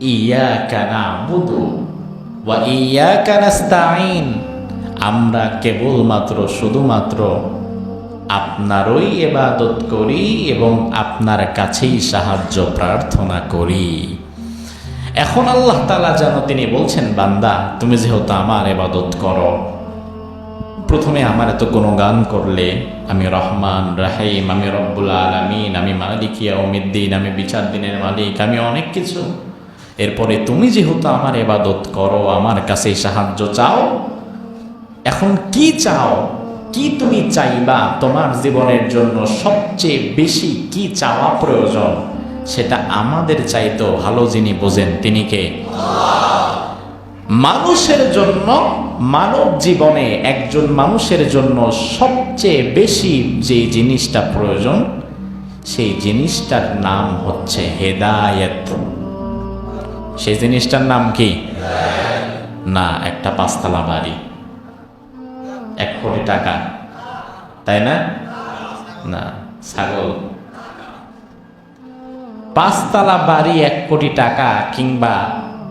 ইয়াকা নাবুদু ওয়া ইয়াকা নাস্তাইন আমরা কেবলমাত্র শুধুমাত্র আপনারই এবাদত করি এবং আপনার কাছেই সাহায্য প্রার্থনা করি। এখন আল্লাহ তালা যেন তিনি বলছেন, বান্দা, তুমি যেহেতু আমার এবাদত করো, প্রথমে আমার এত কোনো গান করলে আমি রহমান, রাহিম, আমি রব্বুল আলমিন, আমি মালিকিয়া উমিদ্দিন আমি বিচার দিনের মালিক, আমি অনেক কিছু এরপরে তুমি যেহেতু আমার এবাদত করো, আমার কাছে সাহায্য চাও, এখন কি চাও? কি তুমি চাইবা তোমার জীবনের জন্য সবচেয়ে বেশি কি চাওয়া প্রয়োজন? সেটা আমাদের চাইতো ভালো যিনি বোঝেন তিনি কে? মানুষের জন্য, মানব জীবনে একজন মানুষের জন্য সবচেয়ে বেশি যে জিনিসটা প্রয়োজন, সেই জিনিসটার নাম হচ্ছে হেদায়েত। সেই জিনিসটার নাম কি? না, একটা পাঁচতলা বাড়ি। এক কোটি টাকা। তাই না? না, ছাগল। পাঁচতলা বাড়ি এক কোটি টাকা কিংবা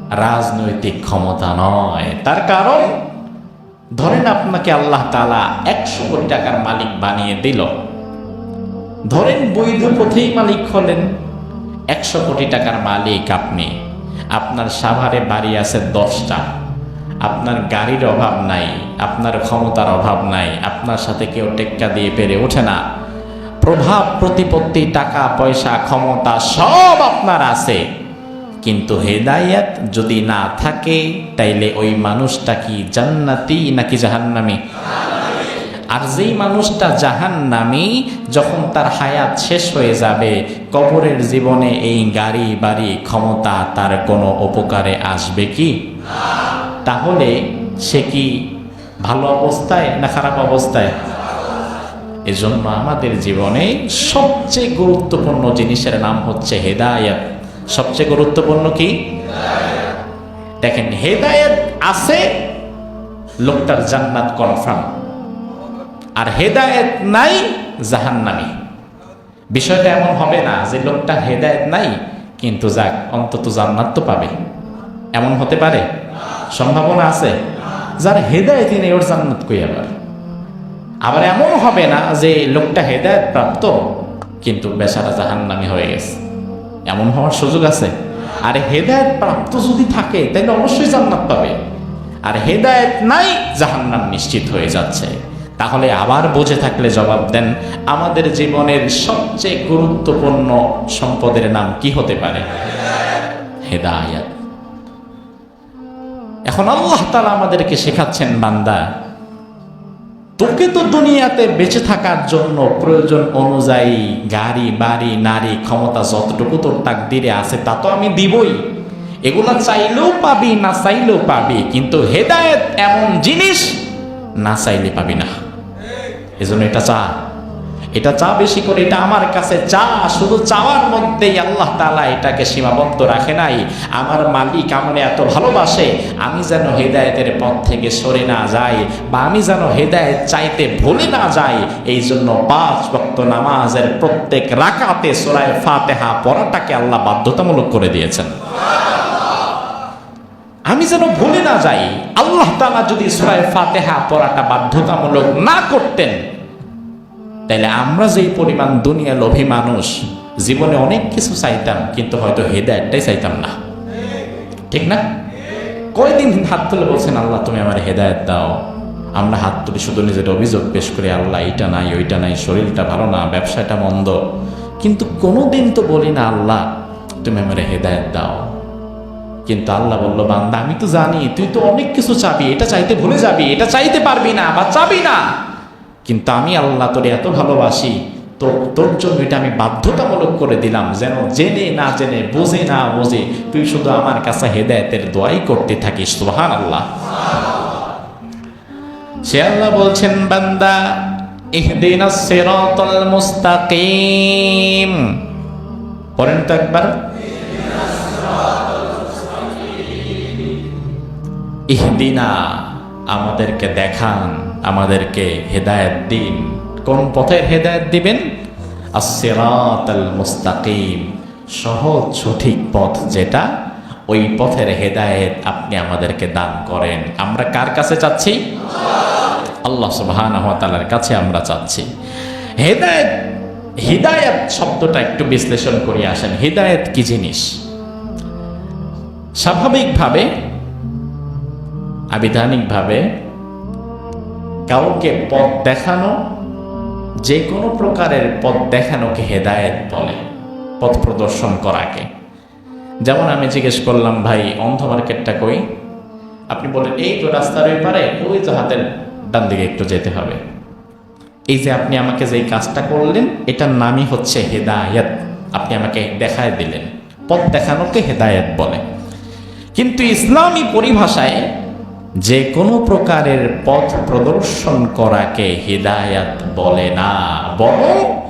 রাজনৈতিক ক্ষমতা নয়। তার কারণ, ধরেন আপনাকে আল্লাহ তালা একশো কোটি টাকার মালিক বানিয়ে দিল। ধরেন বৈধ পথেই মালিক হলেন একশো কোটি টাকার মালিক আপনি। আপনার সাভারে বাড়ি আছে দশটা। আপনার গাড়ির অভাব নাই, আপনার ক্ষমতার অভাব নাই, আপনার সাথে কেউ টেক্কা দিয়ে পেরে ওঠে না। প্রভাব, প্রতিপত্তি, টাকা, পয়সা, ক্ষমতা সব আপনার আছে। কিন্তু হেদায়াত যদি না থাকে, তাইলে ওই মানুষটা কি জান্নাতি নাকি জাহান্নামি? আর যেই মানুষটা জাহান্নামি, যখন তার হায়াত শেষ হয়ে যাবে, কবরের জীবনে এই গাড়ি বাড়ি ক্ষমতা তার কোনো উপকারে আসবে কি? তাহলে সে কি ভালো অবস্থায় না খারাপ অবস্থায়? এজন্য আমাদের জীবনে সবচেয়ে গুরুত্বপূর্ণ জিনিসের নাম হচ্ছে হেদায়ত। সবচেয়ে গুরুত্বপূর্ণ কি? দেখেন, হেদায়েত আছে, লোকটার জান্নাত কনফার্ম আর হেদায়েত নাই, জাহান্নামি। বিষয়টা এমন হবে না যে লোকটা হেদায়েত নাই, কিন্তু যাক, অন্তত জান্নাত তো পাবে। এমন হতে পারে? সম্ভাবনা আছে। যার হেদায়েতই নেই, ওর জান্নাত কই আবার? আবার এমন হবে না যে লোকটা হেদায়েত প্রাপ্ত, কিন্তু বেচারা জাহান্নামি হয়ে গেছে। এমন হওয়ার সুযোগ আছে? আর হেদায়েত প্রাপ্ত যদি থাকে, তাহলে অবশ্যই জান্নাত পাবে। আর হেদায়েত নাই, জাহান্নাম নিশ্চিত হয়ে যাচ্ছে। তাহলে আবার বুঝে থাকলে জবাব দেন, আমাদের জীবনের সবচেয়ে গুরুত্বপূর্ণ সম্পদের নাম কি হতে পারে? হেদায়াত। এখন আল্লাহ তালা আমাদেরকে শেখাচ্ছেন, বান্দা, তোকে তো দুনিয়াতে বেঁচে থাকার জন্য প্রয়োজন অনুযায়ী গাড়ি, বাড়ি, নারী, ক্ষমতা যতটুকু তোর তাক তাকদিরে আছে, তা তো আমি দিবই। এগুলো চাইলেও পাবি, না চাইলেও পাবি, কিন্তু হেদায়েত এমন জিনিস না চাইলে পাবি না। এজন্য এটা চা। এটা চা বেশি করে, এটা আমার কাছে চা, শুধু চাওয়ার মধ্যেই আল্লাহ তালা এটাকে সীমাবদ্ধ রাখে নাই। আমার মালিক আমার এত ভালোবাসে, আমি যেন হেদায়েতের পথ থেকে সরে না যাই, বা আমি যেন হেদায়েত চাইতে ভুলে না যাই এই জন্য পাঁচ ভক্ত নামাজের প্রত্যেক রাকাতে সোরায় ফাতেহা পড়াটাকে আল্লাহ বাধ্যতামূলক করে দিয়েছেন। আমি যেন ভুলে না যাই, আল্লাহ তালা যদি সোরায় ফাতেহা পড়াটা বাধ্যতামূলক না করতেন, তাইলে আমরা যেই পরিমাণ দুনিয়া লোভী মানুষ, জীবনে অনেক কিছু চাইতাম, কিন্তু হয়তো হেদায়তটাই চাইতাম না। ঠিক না? কয়দিন হাত তুলে বলছেন, আল্লাহ, তুমি আমার হেদায়ত দাও। আমরা হাত তুলে শুধু নিজের অভিযোগ পেশ করি, আল্লাহ, এইটা নাই, ওইটা নাই, শরীরটা ভালো না, ব্যবসাটা মন্দ। কিন্তু কোনো দিন তো বলি না, আল্লাহ, তুমি আমার হেদায়ত দাও। কিন্তু আল্লাহ বলল, বান্দা, আমি তো জানি, তুই তো অনেক কিছু চাবি, এটা চাইতে ভুলে যাবি, এটা চাইতে পারবি না বা চাবি না। কিন্তু আমি আল্লাহ তোরে এত ভালোবাসি, তো তোর জন্য এটা আমি বাধ্যতামূলক করে দিলাম, যেন জেনে না জেনে, বোঝে না বোঝে, তুই শুধু আমার কাছে হেদায়তের দোয়াই করতে থাকিস সুহান আল্লাহ সে আল্লাহ বলছেন, বান্দা সিরাতাল মুস্তাকিম। পড়েন তো একবার। ইহদিনা, আমাদেরকে দেখান, আমাদেরকে হেদায়েত দিন। কোন পথের হেদায়েত দিবেন? আসিরাত আল মুস্তাকিম। সহজ, সঠিক পথ যেটা, ওই পথের হেদায়েত আপনি আমাদেরকে দান করেন। আমরা কার কাছে চাচ্ছি? আল্লাহ তাআলার কাছে আমরা চাচ্ছি। হেদায়েত, হিদায়াত শব্দটা একটু বিশ্লেষণ করে আসেন। হিদায়াত কি জিনিস? স্বাভাবিকভাবে আবিধানিকভাবে কাউকে পথ দেখানো যে কোনো প্রকারের পথ দেখানোকে হেদায়েত বলে, পথ প্রদর্শন করাকে। যেমন আমি জিজ্ঞেস করলাম, ভাই, অন্ধ মার্কেটটা কই? আপনি বলেন এই তো রাস্তার ওই পারে, ওই তো হাতের ডান দিকে একটু যেতে হবে। এই যে আপনি আমাকে যেই কাজটা করলেন, এটার নামই হচ্ছে হেদায়ত। আপনি আমাকে দেখায় দিলেন। পথ দেখানোকে হেদায়েত বলে। কিন্তু ইসলামী পরিভাষায় যে কোনো প্রকারের পথ প্রদর্শন করাকে হিদায়াত বলে না, বরং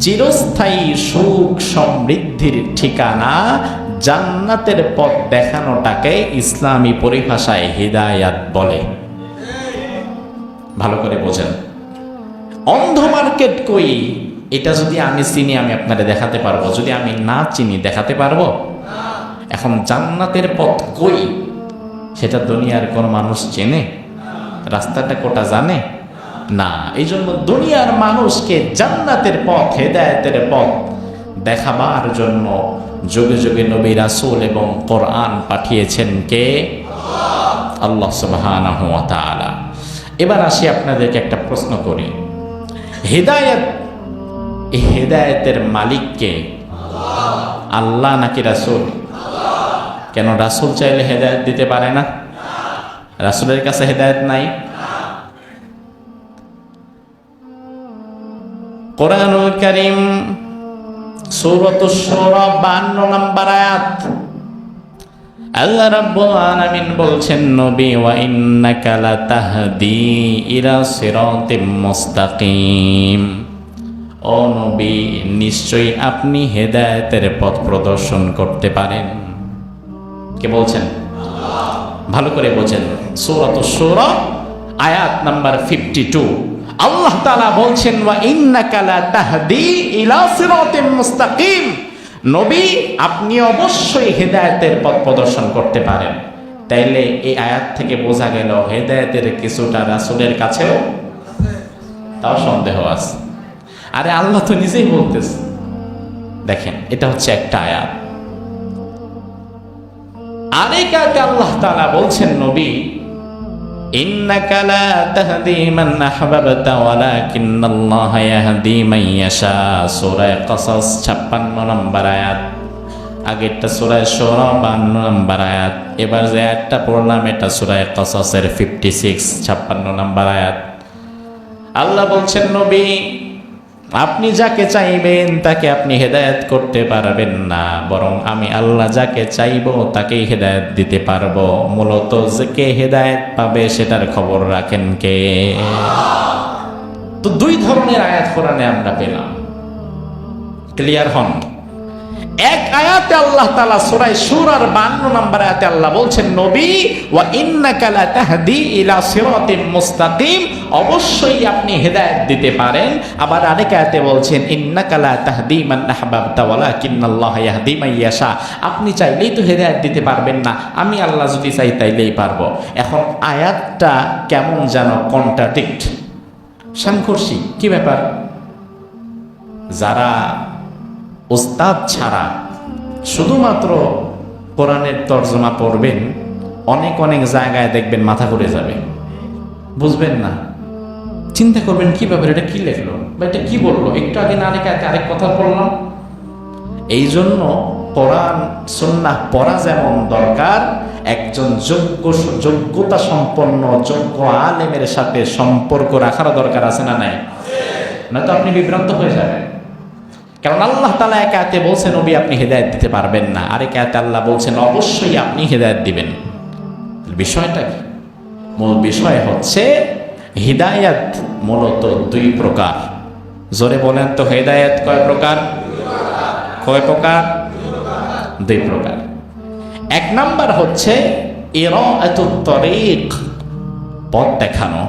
চিরস্থায়ী সুখ সমৃদ্ধির ঠিকানা জান্নাতের পথ দেখানোটাকে ইসলামী পরিভাষায় হিদায়াত বলে। ভালো করে বোঝেন। অন্ধ মার্কেট কই? এটা যদি আমি চিনি, আমি আপনারে দেখাতে পারব। যদি আমি না চিনি, দেখাতে পারব? এখন জান্নাতের পথ কই? সেটা দুনিয়ার কোন মানুষ চেনে রাস্তাটা কোটা জানে? না এই জন্য দুনিয়ার মানুষকে জান্নাতের পথ, হেদায়েতের পথ দেখাবার জন্য যুগে যুগে নবী রাসূল এবং কোরআন পাঠিয়েছেন কে? আল্লাহ তাআলা। এবার আসি আপনাদেরকে একটা প্রশ্ন করি। হেদায়েত হেদায়েতের মালিককে আল্লাহ নাকি রাসূল? কেন রাসূল চাইলে হেদায়েত দিতে পারে না? রাসূলের কাছে হেদায়েত নাই? কোরআনুল কারীম সূরাতুশ শূরা 52 নম্বর আয়াত। আল্লাহ রাব্বুল আলামিন বলছেন, নবী, ওয়া ইন্নাকা লাতাহদি ইলা সিরাতিম মুস্তাকিম। ও নবী, নিশ্চয়ই আপনি হেদায়েতের পথ প্রদর্শন করতে পারেন। কে বলছেন? ভালো করে বোঝেন। সূরাত সূরা আয়াত নাম্বার 52 আল্লাহ তালা বলছেন মুস্তাকিম। নবী, আপনি অবশ্যই হেদায়েতের পথ প্রদর্শন করতে পারেন। তাইলে এই আয়াত থেকে বোঝা গেল, হেদায়েতের কিছুটা রাসূলের কাছেও তাও সন্দেহ আছে। আরে আল্লাহ তো নিজেই বলতেছে। দেখেন, এটা হচ্ছে একটা আয়াত। সূরা কসস 56 নম্বর আয়াত। আগেরটা সূরা শুরা 52 নম্বর আয়াত। এবার যে আয়াতটা পড়লাম, এটা সূরা কসসের 56 56 নম্বর আয়াত। আল্লাহ বলছেন, নবী আপনি যাকে চাইবেন, তাকে আপনি হেদায়ত করতে পারবেন না। বরং আমি আল্লাহ যাকে চাইব, তাকেই হেদায়ত দিতে পারব। মূলত যে কে হেদায়ত পাবে, সেটার খবর রাখেন কে? তো দুই ধরনের আয়াত কোরআনে আমরা পেলাম। ক্লিয়ার হন? এক আয়াতে আল্লাহ তাআলা সূরা সূরার 52 নম্বর আয়াতে আল্লাহ বলছেন, নবী, ওয়া ইন্নাকা লাতাহদি ইলা সিরাতিম মুস্তাকিম। অবশ্যই আপনি হেদায়েত দিতে পারেন। আবার আরেক আয়াতে বলছেন, ইন্নাকা লা তাহদি মান আহবাবতা ওয়ালাকিন্নাল্লাহা ইয়াহদি মান ইয়াশা। আপনি চাইলেই তো হেদায়েত দিতে পারবেন না। আমি আল্লাহ যদি চাই তাইলেই পারব। এখন আয়াতটা কেমন যেন কন্ট্রাডিক্ট সাংঘর্ষিক, কি ব্যাপার? যারা ওস্তাদ ছাড়া শুধুমাত্র কোরআনের তর্জমা পড়বেন, অনেক অনেক জায়গায় দেখবেন মাথা ঘুরে যাবে। বুঝবেন না? চিন্তা করবেন, কি ব্যাপার? এটা কি লেখলো? বা এটা কি বলল? একটু আগে না রেখে আরেক কথা বললাম। এই জন্য কোরআন সন্না পড়া যেমন দরকার, একজন যোগ্য যোগ্যতা সম্পন্ন, যোগ্য আলেমের সাথে সম্পর্ক রাখারও দরকার আছে না নাই? নয়তো আপনি বিভ্রান্ত হয়ে যাবেন। কারণ আল্লাহ তালা এক আয়াতে বলছেন, নবী, আপনি হেদায়ত দিতে পারবেন না। আরেক আয়াতে আল্লাহ বলছেন, অবশ্যই আপনি হেদায়ত দিবেন। বিষয়টা কি? মূল বিষয় হচ্ছে, হিদায়াত মূলত দুই প্রকার। জোরে বলেন তো, হেদায়াত কয় প্রকার? কয় প্রকার? দুই প্রকার। এক নাম্বার হচ্ছে এর তরিক, পথ দেখানো।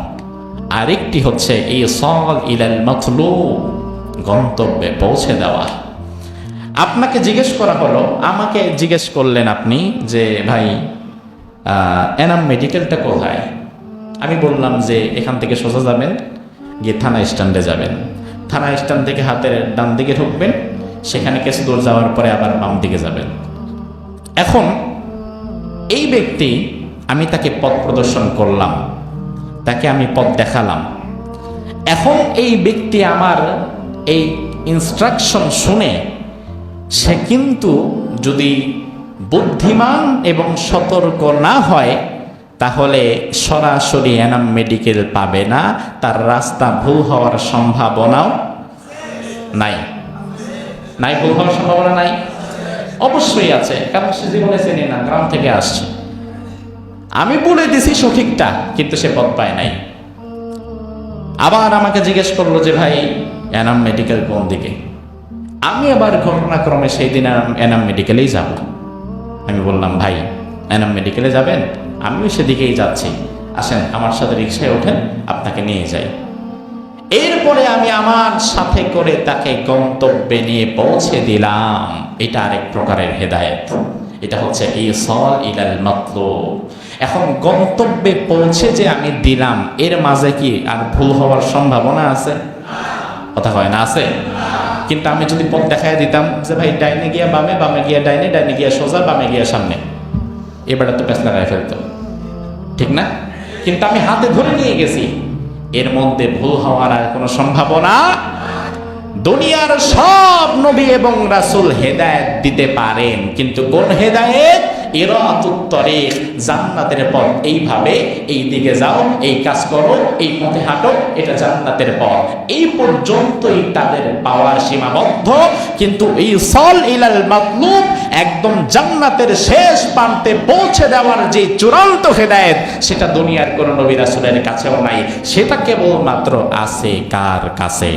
আরেকটি হচ্ছে এই সল ইলাল মতলুব। গন্তব্যে পৌঁছে দেওয়া। আপনাকে জিজ্ঞেস করা হলো, আমাকে জিজ্ঞেস করলেন আপনি যে, ভাই এনাম মেডিকেলটা কোথায়? আমি বললাম যে, এখান থেকে সোজা যাবেন, গিয়ে থানা স্ট্যান্ডে যাবেন। থানা স্ট্যান্ড থেকে হাতের ডান দিকে ঢুকবেন, সেখানে কিছু দূর যাওয়ার পরে আবার বাম দিকে যাবেন। এখন, এই ব্যক্তি, আমি তাকে পথ প্রদর্শন করলাম, তাকে আমি পথ দেখালাম। এখন এই ব্যক্তি আমার এই ইনস্ট্রাকশন শুনে সে কিন্তু যদি বুদ্ধিমান এবং সতর্ক না হয়, তাহলে সরাসরি এনাম মেডিকেল পাবে না, তার রাস্তা ভুল হওয়ার সম্ভাবনাও নাই। নাই ভুল হওয়ার সম্ভাবনা নাই? অবশ্যই আছে, কারণ সে জীবনে চেনে না, গ্রাম থেকে আসছে। আমি বলে দিছি সঠিকটা, কিন্তু সে পথ পায় নাই। আবার আমাকে জিজ্ঞেস করল যে, ভাই এনাম মেডিকেল কোন দিকে? আমি আবার ঘটনাক্রমে সেই দিন এনাম- মেডিকেলেই যাব। আমি বললাম, ভাই, এনাম মেডিকেলে যাবেন? আমিও সেদিকেই যাচ্ছি। আসেন, আমার সাথে রিক্সায় ওঠেন, আপনাকে নিয়ে যাই। এরপরে আমি আমার সাথে করে তাকে গন্তব্যে নিয়ে পৌঁছে দিলাম। এটা আরেক প্রকারের হেদায়েত। এটা হচ্ছে এই সল ইলাল মাতলুব। এখন গন্তব্যে পৌঁছে যে আমি দিলাম, এর মাঝে কি আর ভুল হওয়ার সম্ভাবনা আছে? কথা হয় না, আছে। কিন্তু আমি যদি পথ দেখাই দিতাম যে ভাই, ডাইনে গিয়া বামে বামে গিয়া ডাইনে ডাইনে গিয়া সোজা, বামে গিয়া সামনে। এবারে তো পেছলা লাগাই ফেলতো ঠিক না? কিন্তু আমি হাতে ধরে নিয়ে গেছি। এর মধ্যে ভুল হওয়ার আর কোনো সম্ভাবনা দুনিয়ার সব নবী এবং রাসূল হেদায়েত দিতে পারেন, কিন্তু কোন হেদায়েত ইরাতুত্তরে জান্নাতের পথ। এইভাবে এই দিকে যাও, এই কাজ করো, এই পথে হাঁটো, এটা জান্নাতের পথ। এই পর্যন্তই তাদের পাওয়ার সীমাবদ্ধ। কিন্তু এই সল ইলাল মাতলুব একদম জান্নাতের শেষ প্রান্তে পৌঁছে দেওয়ার যে চূড়ান্ত হেদায়েত, সেটা দুনিয়ার কোন নবী রাসূলের কাছেও নাই। সেটা কেবলমাত্র আছে কার কাছে?